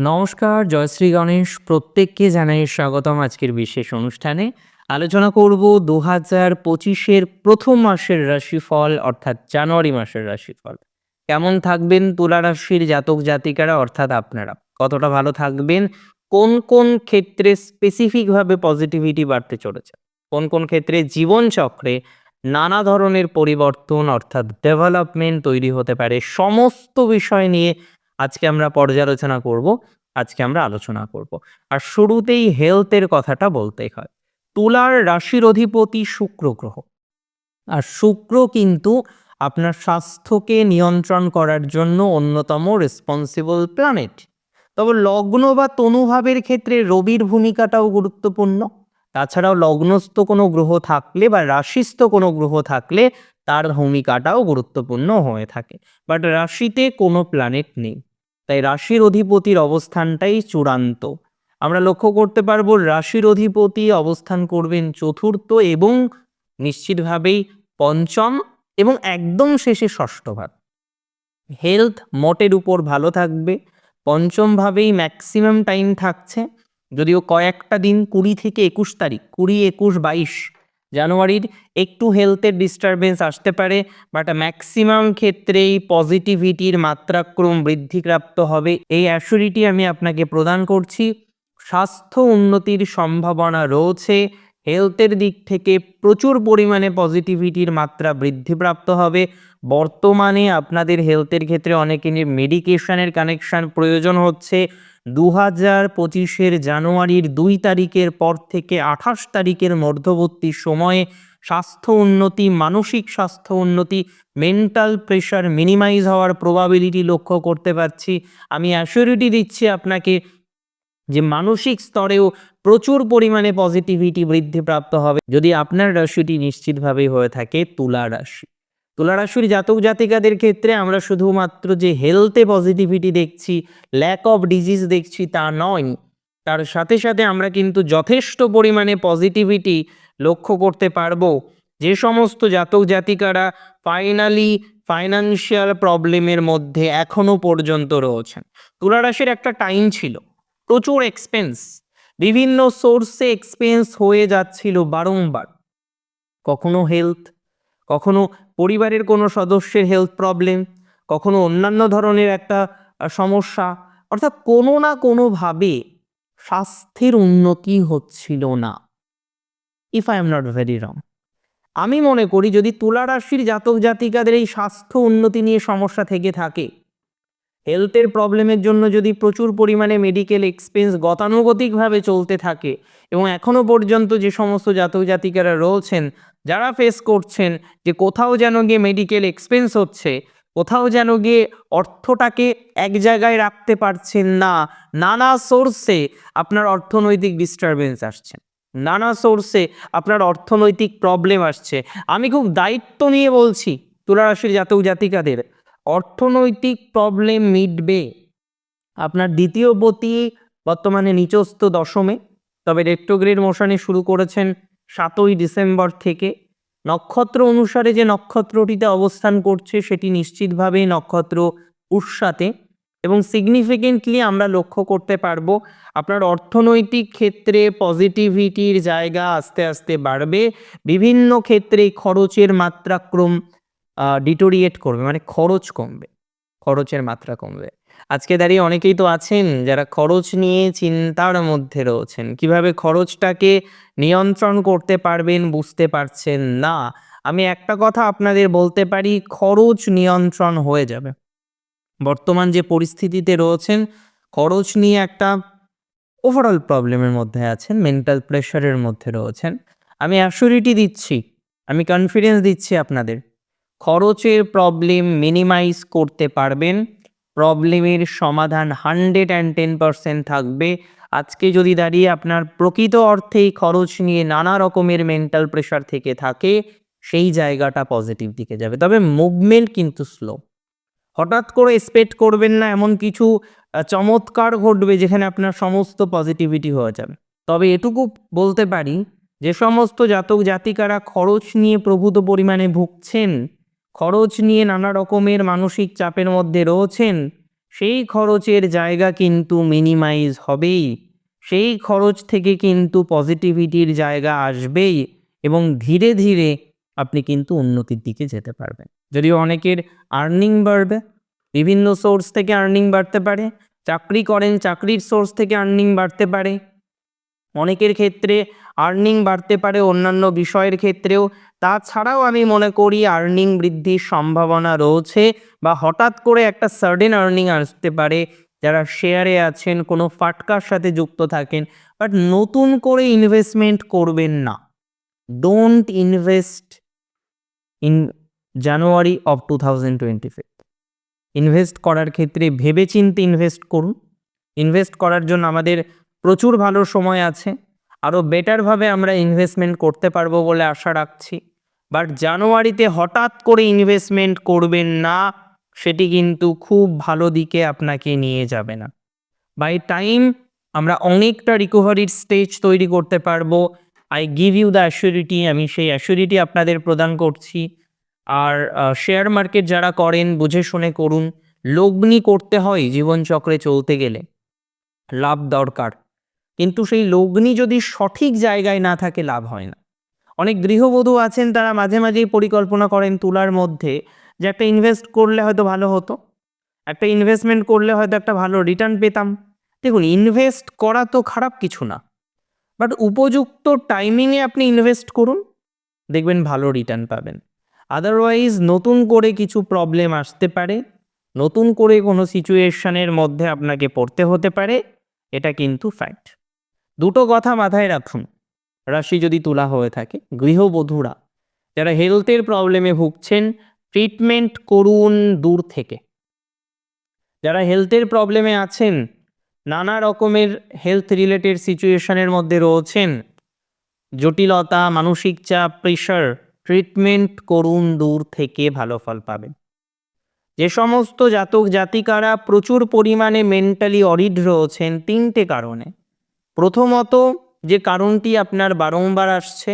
নমস্কার জয়শ্রী গণেশ। প্রত্যেককে জানাই স্বাগতম আজকের বিশেষ অনুষ্ঠানে। আলোচনা করব দু হাজার পঁচিশের প্রথম মাসের রাশিফল, অর্থাৎ জানুয়ারি মাসের রাশিফল। কেমন থাকবেন তুলা রাশির জাতক জাতিকারা, অর্থাৎ আপনারা? কতটা ভালো থাকবেন? কোন কোন ক্ষেত্রে স্পেসিফিকভাবে পজিটিভিটি বাড়তে চলেছে? কোন কোন ক্ষেত্রে জীবনচক্রে নানা ধরনের পরিবর্তন, অর্থাৎ ডেভেলপমেন্ট তৈরি হতে পারে? সমস্ত বিষয় নিয়ে আজকে আমরা পর্যালোচনা করব, আজকে আমরা আলোচনা করব। আর শুরুতেই হেলথের কথাটা বলতে হয়। তুলার রাশির অধিপতি শুক্র গ্রহ। আর শুক্র কিন্তু আপনার স্বাস্থ্যকে নিয়ন্ত্রণ করার জন্য অন্যতম রেসপন্সিবল প্ল্যানেট তবে লগ্ন বা তনুভাবের ক্ষেত্রে রবির ভূমিকাটাও গুরুত্বপূর্ণ। তাছাড়াও লগ্নস্থ কোনো গ্রহ থাকলে বা রাশিস্থ কোনো গ্রহ থাকলে তার ভূমিকাটাও গুরুত্বপূর্ণ হয়ে থাকে। বাট রাশিতে কোনো প্ল্যানেট নেই। তাই রাশির অধিপতির অবস্থানটাই চূড়ান্ত। আমরা লক্ষ্য করতে পারব রাশির অধিপতি অবস্থান করবেন চতুর্থ এবং নিশ্চিতভাবেই পঞ্চম এবং একদম শেষে ষষ্ঠ ভাব। হেলথ মোটের উপর ভালো থাকবে পঞ্চম ভাবেই ম্যাক্সিমাম টাইম থাকছে, যদিও কয়েকটা দিন কুড়ি থেকে একুশ তারিখ, কুড়ি, একুশ, বাইশ জানুয়ারির একটু হেলথের ডিস্টারবেন্স আসতে পারে বাট ম্যাক্সিমাম ক্ষেত্রেই পজিটিভিটির মাত্রাক্রম বৃদ্ধিপ্রাপ্ত হবে। এই অ্যাসুরিটি আমি আপনাকে প্রদান করছি। স্বাস্থ্য উন্নতির সম্ভাবনা রয়েছে। হেলথের দিক থেকে প্রচুর পরিমাণে পজিটিভিটির মাত্রা বৃদ্ধিপ্রাপ্ত হবে। বর্তমানে আপনাদের হেলথের ক্ষেত্রে অনেকেরই মেডিকেশনের কানেকশন প্রয়োজন হচ্ছে। দু হাজার পঁচিশের জানুয়ারির দুই তারিখের পর থেকে আঠাশ তারিখের মধ্যবর্তী সময়ে স্বাস্থ্য উন্নতি, মানসিক স্বাস্থ্য উন্নতি মেন্টাল প্রেশার মিনিমাইজ হওয়ার প্রবাবিলিটি লক্ষ্য করতে পারছি। আমি অ্যাসিউরিটি দিচ্ছি আপনাকে যে মানসিক স্তরেও প্রচুর পরিমাণে পজিটিভিটি বৃদ্ধিপ্রাপ্ত হবে। যদি আপনার রাশিটি নিশ্চিতভাবেই হয়ে থাকে, তুলা রাশি। তুলা জাতক জাতিকাদের ক্ষেত্রে আমরা শুধুমাত্র যে হেলথে পজিটিভিটি দেখছি ল্যাক অফ ডিজিজ দেখছি তা নয়। তার সাথে সাথে আমরা কিন্তু যথেষ্ট পরিমাণে পজিটিভিটি লক্ষ্য করতে পারব। যে সমস্ত জাতক জাতিকারা ফাইনালি ফাইনান্সিয়াল প্রবলেমের মধ্যে এখনও পর্যন্ত রয়েছেন। তুলা রাশির একটা টাইম ছিল, প্রচুর এক্সপেন্স বিভিন্ন সোর্সে এক্সপেন্স হয়ে যাচ্ছিল বারংবার। কখনো হেলথ কখনো পরিবারের কোনো সদস্যের হেলথ প্রবলেম কখনো অন্যান্য ধরনের একটা সমস্যা, অর্থাৎ কোনো না কোনোভাবে স্বাস্থ্যের উন্নতি হচ্ছিল না। If I am not very wrong আমি মনে করি যদি তুলা রাশির জাতক জাতিকাদের এই স্বাস্থ্য উন্নতি নিয়ে সমস্যা থেকে থাকে হেলথের প্রবলেমের জন্য যদি প্রচুর পরিমাণে মেডিকেল এক্সপেন্স গতানুগতিকভাবে চলতে থাকে এবং এখনও পর্যন্ত যে সমস্ত জাতক জাতিকারা রয়েছেন যারা ফেস করছেন যে কোথাও যেন গিয়ে মেডিকেল এক্সপেন্স হচ্ছে, কোথাও যেন গিয়ে অর্থটাকে এক জায়গায় রাখতে পারছেন না, নানা সোর্সে আপনার অর্থনৈতিক ডিস্টারবেন্স আসছে। নানা সোর্সে আপনার অর্থনৈতিক প্রবলেম আসছে। আমি খুব দায়িত্ব নিয়ে বলছি তুলারাশির জাতক জাতিকাদের, অর্থনৈতিক প্রবলেম মিটবে। আপনার দ্বিতীয় পতি বর্তমানে নিচস্থ দশমে, তবে রেট্রোগ্রেড মোশনে শুরু করেছেন সাতই ডিসেম্বর থেকে। নক্ষত্র অনুসারে যে নক্ষত্রটিতে অবস্থান করছে, সেটি নিশ্চিতভাবেই নক্ষত্র উৎসাতে এবং সিগনিফিকেন্টলি আমরা লক্ষ্য করতে পারব, আপনার অর্থনৈতিক ক্ষেত্রে পজিটিভিটির জায়গা আস্তে আস্তে বাড়বে। বিভিন্ন ক্ষেত্রে খরচের মাত্রাক্রম ডিটোরিয়েট করবে মানে খরচ কমবে, খরচের মাত্রা কমবে। আজকে দাঁড়িয়ে অনেকেই তো আছেন যারা খরচ নিয়ে চিন্তার মধ্যে রয়েছেন। কীভাবে খরচটাকে নিয়ন্ত্রণ করতে পারবেন বুঝতে পারছেন না। আমি একটা কথা আপনাদের বলতে পারি, খরচ নিয়ন্ত্রণ হয়ে যাবে। বর্তমান যে পরিস্থিতিতে রয়েছেন, খরচ নিয়ে একটা ওভারঅল প্রবলেমের মধ্যে আছেন মেন্টাল প্রেশারের মধ্যে রয়েছেন। আমি অ্যাসুরিটি দিচ্ছি, আমি কনফিডেন্স দিচ্ছি আপনাদের। খরচের প্রবলেম মিনিমাইজ করতে পারবেন। প্রবলেমের সমাধান হান্ড্রেড অ্যান্ড টেন পার্সেন্ট থাকবে। আজকে যদি দাঁড়িয়ে আপনার প্রকৃত অর্থেই খরচ নিয়ে নানা রকমের মেন্টাল প্রেশার থেকে থাকে, সেই জায়গাটা পজিটিভ দিকে যাবে। তবে মুভমেন্ট কিন্তু স্লো হঠাৎ করে এক্সপেক্ট করবেন না এমন কিছু চমৎকার ঘটবে যেখানে আপনার সমস্ত পজিটিভিটি হয়ে যাবে। তবে এটুকু বলতে পারি, যে সমস্ত জাতক জাতিকারা খরচ নিয়ে প্রভূত পরিমাণে ভুগছেন খরচ নিয়ে নানা রকমের মানসিক চাপের মধ্যে রয়েছেন, সেই খরচের জায়গা কিন্তু মিনিমাইজ হবেই। সেই খরচ থেকে কিন্তু পজিটিভিটির জায়গা আসবেই এবং ধীরে ধীরে আপনি কিন্তু উন্নতির দিকে যেতে পারবেন। যদিও অনেকের আর্নিং বাড়বে, বিভিন্ন সোর্স থেকে আর্নিং বাড়তে পারে, চাকরি করেন, চাকরির সোর্স থেকে আর্নিং বাড়তে পারে। অনেকের ক্ষেত্রে আর্নিং বাড়তে পারে অন্যান্য বিষয়ের ক্ষেত্রেও। তাছাড়াও আমি মনে করি আর্নিং বৃদ্ধির সম্ভাবনা রয়েছে বা হঠাৎ করে একটা সার্ডেন আর্নিং আসতে পারে। যারা শেয়ারে আছেন, কোনো ফাটকার সাথে যুক্ত থাকেন বাট নতুন করে ইনভেস্টমেন্ট করবেন না। Don't invest in January of two thousand twenty invest করার ক্ষেত্রে ভেবেচিন্তে ইনভেস্ট করুন। ইনভেস্ট করার জন্য আমাদের প্রচুর ভালো সময় আছে। আরও বেটারভাবে আমরা ইনভেস্টমেন্ট করতে পারব বলে আশা রাখছি। বাট জানুয়ারিতে হঠাৎ করে ইনভেস্টমেন্ট করবেন না, সেটি কিন্তু খুব ভালো দিকে আপনাকে নিয়ে যাবে না। বাই টাইম আমরা অনেকটা রিকভারির স্টেজ তৈরি করতে পারব। I give you the assurity আমি সেই অ্যাসিউরিটি আপনাদের প্রদান করছি। আর শেয়ার মার্কেট যারা করেন, বুঝে শুনে করুন। লগ্নি করতে হয় জীবনচক্রে চলতে গেলে। লাভ দরকার। কিন্তু সেই লগ্নি যদি সঠিক জায়গায় না থাকে, লাভ হয় না। অনেক গৃহবধূ আছেন, তারা মাঝে মাঝেই পরিকল্পনা করেন তুলার মধ্যে যে একটা ইনভেস্ট করলে হয়তো ভালো হতো, একটা ইনভেস্টমেন্ট করলে হয়তো একটা ভালো রিটার্ন পেতাম। দেখুন ইনভেস্ট করা তো খারাপ কিছু না বাট উপযুক্ত টাইমিংয়ে আপনি ইনভেস্ট করুন, দেখবেন ভালো রিটার্ন পাবেন। আদারওয়াইজ নতুন করে কিছু প্রবলেম আসতে পারে, নতুন করে কোনো সিচুয়েশনের মধ্যে আপনাকে পড়তে হতে পারে, এটা কিন্তু ফ্যাক্ট দুটো কথা মাথায় রাখুন। রাশি যদি তোলা হয়ে থাকে, গৃহবধূরা, যারা হেলথের প্রবলেমে ভুগছেন ট্রিটমেন্ট করুন দূর থেকে। যারা হেলথের প্রবলেমে আছেন, নানা রকমের হেলথ রিলেটেড সিচুয়েশনের মধ্যে রয়েছেন, জটিলতা, মানসিক চাপ প্রেশার ট্রিটমেন্ট করুন দূর থেকে ভালো ফল পাবেন। যে সমস্ত জাতক জাতিকারা প্রচুর পরিমাণে মেন্টালি অরিড রয়েছেন তিনটে কারণে। প্রথমত যে কারণটি আপনার বারংবার আসছে,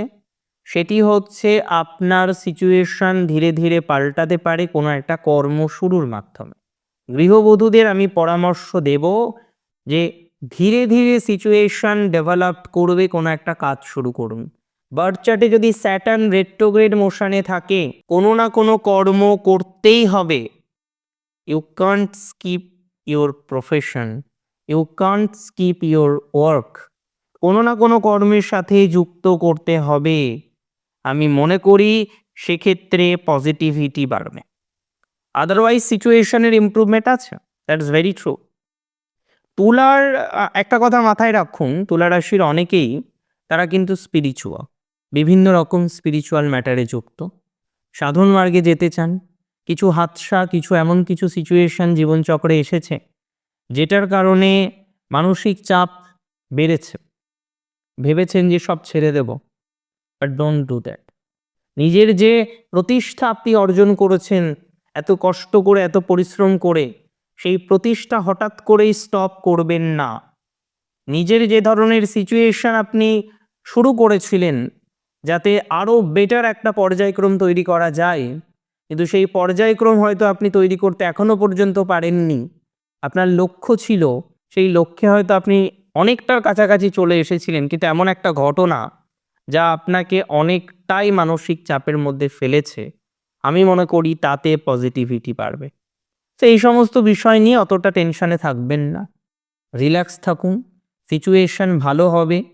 সেটি হচ্ছে আপনার সিচুয়েশন ধীরে ধীরে পাল্টাতে পারে কোনো একটা কর্ম শুরুর মাধ্যমে। গৃহবধূদের আমি পরামর্শ দেব যে ধীরে ধীরে সিচুয়েশন ডেভেলপ করবে কোনো একটা কাজ শুরু করুন। বার্থ চার্টে যদি স্যাটার্ন রেট্রোগ্রেড মোশনে থাকে, কোনো না কোনো কর্ম করতেই হবে। You can't skip your profession you can't skip your work কোনো না কোনো কর্মের সাথে যুক্ত করতে হবে। আমি মনে করি সেক্ষেত্রে পজিটিভিটি বাড়বে। আদারওয়াইজ সিচুয়েশনের ইমপ্রুভমেন্ট আছে। দ্যাটস ভেরি ট্রু তুলার একটা কথা মাথায় রাখুন, তুলা রাশির অনেকেই তারা কিন্তু স্পিরিচুয়াল বিভিন্ন রকম স্পিরিচুয়াল ম্যাটারে যুক্ত। সাধন মার্গে যেতে চান, কিছু হাতসা, কিছু এমন কিছু সিচুয়েশন জীবনচক্রে এসেছে যেটার কারণে মানসিক চাপ বেড়েছে। ভেবেছেন যে সব ছেড়ে দেব বাট ডোন্ট ডু দ্যাট নিজের যে প্রতিষ্ঠা আপনি অর্জন করেছেন, এত কষ্ট করে, এত পরিশ্রম করে, সেই প্রতিষ্ঠা হঠাৎ করেই স্টপ করবেন না। নিজের যে ধরনের সিচুয়েশন আপনি শুরু করেছিলেন, যাতে আরও বেটার একটা পর্যায়ক্রম তৈরি করা যায়, কিন্তু সেই পর্যায়ক্রম হয়তো আপনি তৈরি করতে এখনও পর্যন্ত পারেননি। আপনার লক্ষ্য ছিল, সেই লক্ষ্যে হয়তো আপনি অনেকটা কাছাকাছি চলে এসেছিলেন, কিন্তু এমন একটা ঘটনা যা আপনাকে অনেকটাই মানসিক চাপের মধ্যে ফেলেছে। আমি মনে করি তাতে পজিটিভিটি বাড়বে। তো এই সমস্ত বিষয় নিয়ে অতটা টেনশনে থাকবেন না। রিল্যাক্স থাকুন সিচুয়েশন ভালো হবে।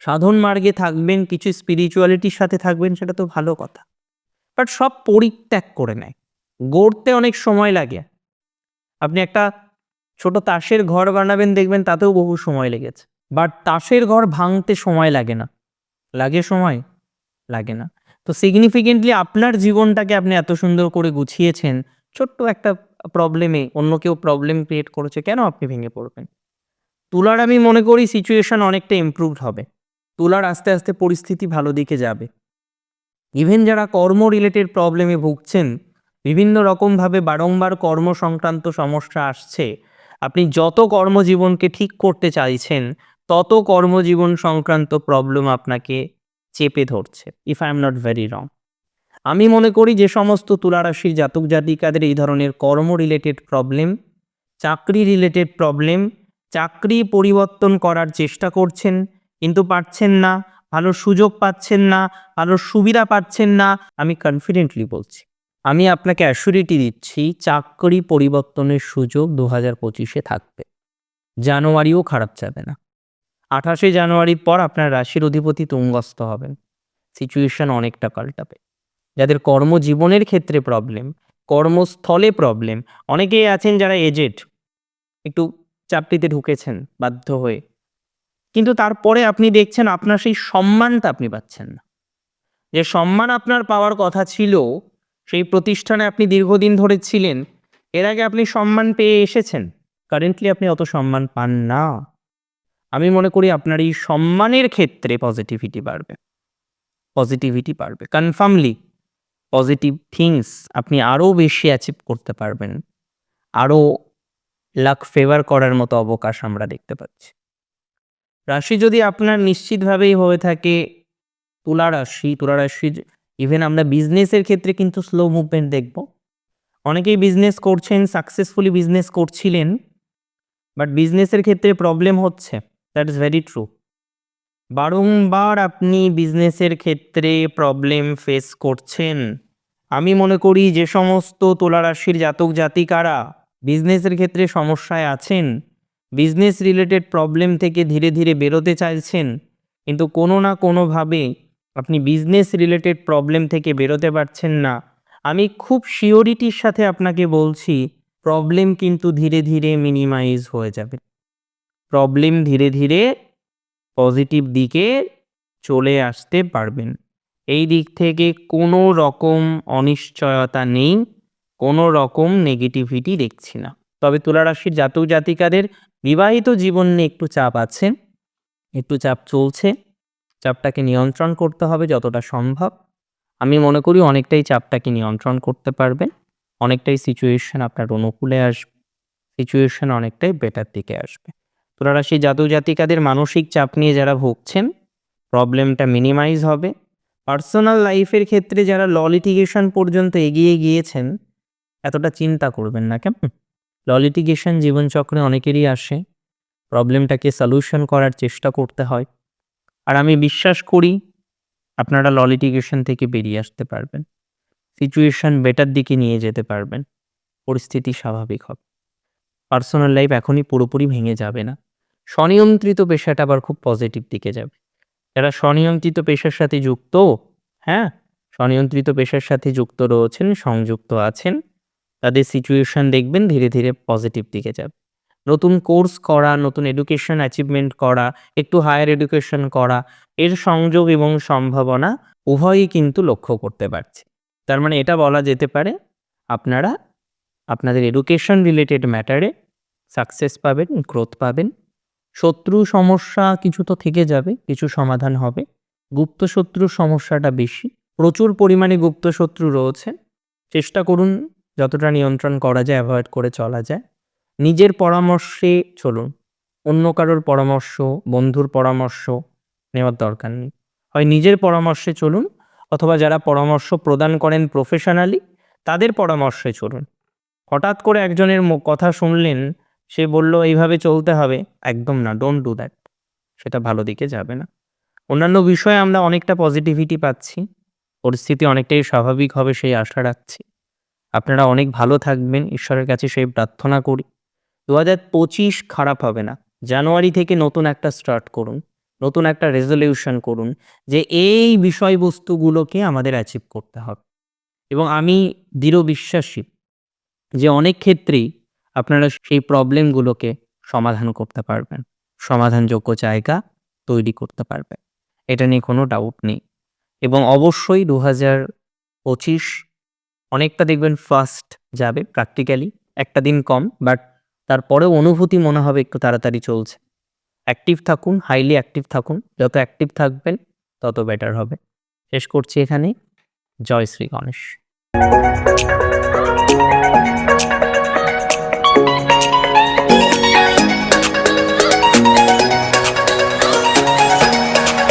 সাধন মার্গে থাকবেন, কিছু স্পিরিচুয়ালিটির সাথে থাকবেন, সেটা তো ভালো কথা। বাট সব পরিত্যাগ করে নেয়। গড়তে অনেক সময় লাগে। আপনি একটা ছোট তাসের ঘর বানাবেন, দেখবেন তাতেও বহু সময় লেগেছে। বাট তাসের ঘর ভাঙতে সময় লাগে না। লাগে সময়? লাগে না। তো সিগনিফিকেন্টলি আপনার জীবনটাকে আপনি এত সুন্দর করে গুছিয়েছেন, ছোট্ট একটা প্রবলেমে অন্য কেউ প্রবলেম ক্রিয়েট করেছে, কেন আপনি ভেঙে পড়বেন? তুলার আমি মনে করি সিচুয়েশন অনেকটা ইমপ্রুভড হবে। তুলার আস্তে আস্তে পরিস্থিতি ভালো দিকে যাবে। ইভেন যারা কর্ম রিলেটেড প্রবলেমে ভুগছেন বিভিন্ন রকমভাবে বারংবার কর্ম সংক্রান্ত সমস্যা আসছে। আপনি যত কর্মজীবনকে ঠিক করতে চাইছেন, তত কর্মজীবন সংক্রান্ত প্রবলেম আপনাকে চেপে ধরছে if I am not very wrong আমি মনে করি যে সমস্ত তুলারাশির জাতক জাতিকাদের এই ধরনের কর্ম রিলেটেড প্রবলেম চাকরি রিলেটেড প্রবলেম চাকরি পরিবর্তন করার চেষ্টা করছেন, কিন্তু পারছেন না, ভালো সুযোগ পাচ্ছেন না, ভালো সুবিধা পাচ্ছেন না, আমি কনফিডেন্টলি বলছি। আমি আপনাকে অ্যাসুরিটি দিচ্ছি, চাকরি পরিবর্তনের সুযোগ দু হাজার পঁচিশে থাকবে। জানুয়ারিও খারাপ যাবে না। আঠাশে জানুয়ারির পর আপনার রাশির অধিপতি তুঙ্গস্থ হবেন। সিচুয়েশন অনেকটা পাল্টাবে। যাদের কর্মজীবনের ক্ষেত্রে প্রবলেম কর্মস্থলে প্রবলেম অনেকেই আছেন যারা এজেড একটু চাকরিতে ঢুকেছেন, বাধ্য হয়ে। কিন্তু তারপরে আপনি দেখছেন আপনার সেই সম্মানটা আপনি পাচ্ছেন না। যে সম্মান আপনার পাওয়ার কথা ছিল সেই প্রতিষ্ঠানে আপনি দীর্ঘদিন ধরে ছিলেন, এর আগে আপনি সম্মান পেয়ে এসেছেন। কারেন্টলি আপনি অত সম্মান পান না। আমি মনে করি আপনার এই সম্মানের ক্ষেত্রে পজিটিভিটি বাড়বে। পজিটিভিটি বাড়বে। কনফার্মলি পজিটিভ থিংস আপনি আরও বেশি অ্যাচিভ করতে পারবেন। আরও লাক ফেভার করার মতো অবকাশ আমরা দেখতে পাচ্ছি। রাশি যদি আপনার নিশ্চিতভাবেই হয়ে থাকে, তুলা রাশি, তুলা রাশির ইভেন আমরা বিজনেসের ক্ষেত্রে কিন্তু স্লো মুভমেন্ট দেখব। অনেকেই বিজনেস করছেন সাকসেসফুলি বিজনেস করছিলেন বাট বিজনেসের ক্ষেত্রে প্রবলেম হচ্ছে। দ্যাট ইজ ভেরি ট্রু বারংবার আপনি বিজনেসের ক্ষেত্রে প্রবলেম ফেস করছেন। আমি মনে করি যে সমস্ত তুলা রাশির জাতক জাতিকারা বিজনেসের ক্ষেত্রে সমস্যায় আছেন। বিজনেস রিলেটেড প্রবলেম থেকে ধীরে ধীরে বেরোতে চাইছেন। কিন্তু কোনো না কোনোভাবে আপনি বিজনেস রিলেটেড প্রবলেম থেকে বেরোতে পারছেন না। আমি খুব শিওরিটির সাথে আপনাকে বলছি প্রবলেম কিন্তু ধীরে ধীরে মিনিমাইজ হয়ে যাবে। প্রবলেম ধীরে ধীরে পজিটিভ দিকে চলে আসতে পারবেন। এই দিক থেকে কোনো রকম অনিশ্চয়তা নেই, কোনো রকম নেগেটিভিটি দেখছি না। তবে তুলা রাশির জাতক জাতিকাদের বিবাহিত জীবন নিয়ে একটু চাপ আছে, একটু চাপ চলছে। চাপটাকে নিয়ন্ত্রণ করতে হবে যতটা সম্ভব। আমি মনে করি অনেকটাই চাপটাকে নিয়ন্ত্রণ করতে পারবেন। অনেকটাই সিচুয়েশন আপনার অনুকূলে আসবে। সিচুয়েশন অনেকটাই বেটার দিকে আসবে। তুলা রাশি জাতক জাতিকাদের মানসিক চাপ নিয়ে যারা ভুগছেন প্রবলেমটা মিনিমাইজ হবে। পার্সোনাল লাইফের ক্ষেত্রে যারা ল লিটিগেশন পর্যন্ত এগিয়ে গিয়েছেন, এতটা চিন্তা করবেন না, কেমন? ল লিটিগেশন জীবনচক্রে অনেকেরই আসে। প্রবলেমটাকে সলিউশন করার চেষ্টা করতে হয়। আমি বিশ্বাস করি আপনারা ললিটিগেশন থেকে বেরিয়ে আসতে পারবেন। সিচুয়েশন বেটার দিকে নিয়ে যেতে পারবেন। পরিস্থিতি স্বাভাবিক হবে। পার্সোনাল লাইফ এখনই পুরোপুরি ভেঙে যাবে না। স্বনিয়ন্ত্রিত পেশাটা আবার খুব পজিটিভ দিকে যাবে। যারা স্বনিয়ন্ত্রিত পেশার সাথে যুক্ত হ্যাঁ? স্বনিয়ন্ত্রিত পেশার সাথে যুক্ত রয়েছেন, সংযুক্ত আছেন, তাদের সিচুয়েশন দেখবেন ধীরে ধীরে পজিটিভ দিকে যাবে। নতুন কোর্স করা, নতুন এডুকেশন অ্যাচিভমেন্ট করা, একটু হায়ার এডুকেশন করা, এর সংযোগ এবং সম্ভাবনা উভয়ই কিন্তু লক্ষ্য করতে পারছে। তার মানে এটা বলা যেতে পারে আপনারা আপনাদের এডুকেশন রিলেটেড ম্যাটারে সাকসেস পাবেন গ্রোথ পাবেন। শত্রু সমস্যা কিছু তো থেকে যাবে, কিছু সমাধান হবে। গুপ্ত শত্রুর সমস্যাটা বেশি। প্রচুর পরিমাণে গুপ্ত শত্রু রয়েছে। চেষ্টা করুন যতটা নিয়ন্ত্রণ করা যায় অ্যাভয়েড করে চলা যায়। নিজের পরামর্শে চলুন। অন্য কারোর পরামর্শ, বন্ধুর পরামর্শ নেওয়ার দরকার নেই। হয় নিজের পরামর্শে চলুন, অথবা যারা পরামর্শ প্রদান করেন প্রফেশনালি তাদের পরামর্শে চলুন। হঠাৎ করে একজনের কথা শুনলেন, সে বলল, এইভাবে চলতে হবে? একদম না ডোন্ট ডু দ্যাট সেটা ভালো দিকে যাবে না। অন্যান্য বিষয়ে আমরা অনেকটা পজিটিভিটি পাচ্ছি। পরিস্থিতি অনেকটাই স্বাভাবিক হবে সেই আশা রাখছি। আপনারা অনেক ভালো থাকবেন। ঈশ্বরের কাছে সেই প্রার্থনা করি। দু হাজার পঁচিশ খারাপ হবে না। জানুয়ারি থেকে নতুন একটা স্টার্ট করুন, নতুন একটা রেজলিউশন করুন যে এই বিষয়বস্তুগুলোকে আমাদের অ্যাচিভ করতে হবে। এবং আমি দৃঢ় বিশ্বাসী যে অনেক ক্ষেত্রেই আপনারা সেই প্রবলেমগুলোকে সমাধান করতে পারবেন। সমাধানযোগ্য জায়গা তৈরি করতে পারবেন। এটা নিয়ে কোনো ডাউট নেই। এবং অবশ্যই দু হাজার পঁচিশ অনেকটা দেখবেন ফার্স্ট যাবে প্র্যাকটিক্যালি একটা দিন কম বাট তারপরেও অনুভূতি মনে হবে একটু তাড়াতাড়ি চলছে। অ্যাক্টিভ থাকুন হাইলি অ্যাক্টিভ থাকুন, যত অ্যাক্টিভ থাকবেন, তত বেটার হবে। শেষ করছি এখানে জয় শ্রী গণেশ।